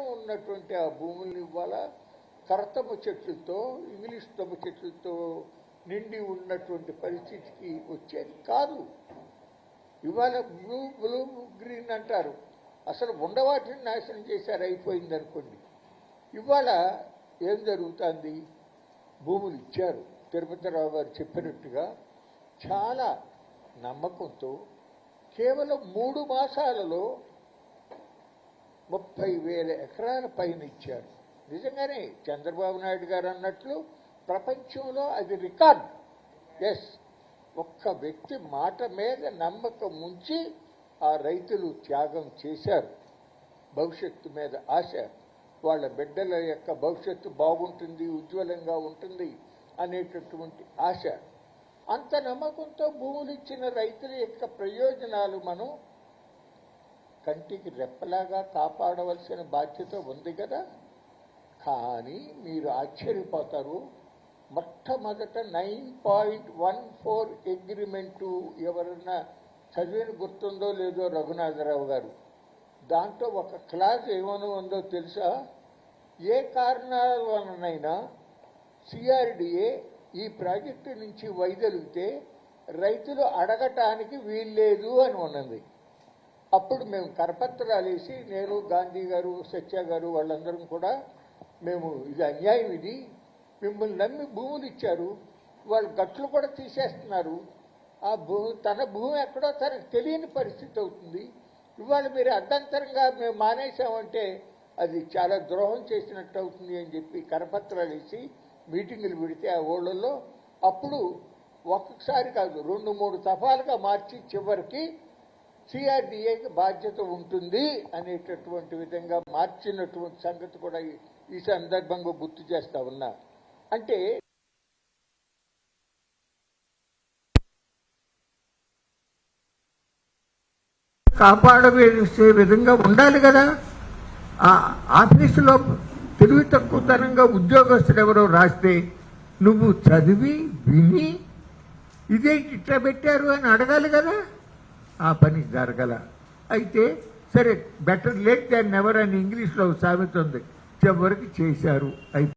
ఉన్నటువంటి ఆ భూముల్ని ఇవ్వాలా? కరతపు చెట్లతో ఇంగ్లీష్ తమ చెట్లతో నిండి ఉన్నటువంటి పరిస్థితికి వచ్చేది కాదు. ఇవాళ బ్లూ బ్లూ గ్రీన్ అంటారు. అసలు ఉండవాటిని నాశనం చేశారు అయిపోయింది అనుకోండి. ఇవాళ ఏం జరుగుతుంది? భూములు ఇచ్చారు. తిరుపతిరావు గారు చెప్పినట్టుగా చాలా నమ్మకంతో కేవలం మూడు మాసాలలో ముప్పై వేల ఎకరాల పైన ఇచ్చారు. నిజంగానే చంద్రబాబు నాయుడు గారు అన్నట్లు ప్రపంచంలో అది రికార్డ్. ఎస్ ఒక్క వ్యక్తి మాట మీద నమ్మకం ఉంచి ఆ రైతులు త్యాగం చేశారు. భవిష్యత్తు మీద ఆశ. వాళ్ళ బిడ్డల యొక్క భవిష్యత్తు బాగుంటుంది ఉజ్వలంగా ఉంటుంది అనేటటువంటి ఆశ. అంత నమ్మకంతో భూములు ఇచ్చిన రైతుల యొక్క ప్రయోజనాలు మనం కంటికి రెప్పలాగా కాపాడవలసిన బాధ్యత ఉంది కదా? కానీ మీరు ఆశ్చర్యపోతారు. మొట్టమొదట nine point one four agreement ఎవరన్నా చదివిన గుర్తుందో లేదో రఘునాథరావు గారు. దాంట్లో ఒక క్లాస్ ఏమైనా ఉందో తెలుసా? ఏ కారణాల వలనైనా సిఆర్డిఏ ఈ ప్రాజెక్టు నుంచి వైదొలిగితే రైతులు అడగటానికి వీల్లేదు అని ఉన్నది. అప్పుడు మేము కరపత్రాలు వేసి నేను గాంధీ గారు సత్య గారు వాళ్ళందరం కూడా మేము ఇది అన్యాయం ఇది. మిమ్మల్ని నమ్మి భూములు ఇచ్చారు. వాళ్ళు గట్లు కూడా తీసేస్తున్నారు. ఆ భూమి తన భూమి ఎక్కడో తనకు తెలియని పరిస్థితి అవుతుంది. ఇవాళ మీరు అర్ధంతరంగా మేము మానేసామంటే అది చాలా ద్రోహం చేసినట్టు అవుతుంది అని చెప్పి కరపత్రాలు వేసి మీటింగులు పెడితే ఆ ఊళ్ళల్లో అప్పుడు ఒక్కొక్కసారి కాదు రెండు మూడు తఫాలుగా మార్చి చివరికి సిఆర్డిఏకి బాధ్యత ఉంటుంది అనేటటువంటి విధంగా మార్చినటువంటి సంగతి కూడా ఈ- సందర్భంగా గుర్తు చేస్తా ఉన్నా. అంటే కాపాడవేసే విధంగా ఉండాలి కదా. ఆ ఆఫీసులో తెలివి తక్కువతనంగా ఉద్యోగస్తుడు ఎవరో రాస్తే నువ్వు చదివి విని ఇదే ఇట్లా పెట్టారు అని అడగాలి కదా. ఆ పని జరగల. అయితే సరే బెటర్ లేట్ దాన్ నెవర్ అని ఇంగ్లీష్లో సామెత ఉంది. చివరికి చేశారు. అయితే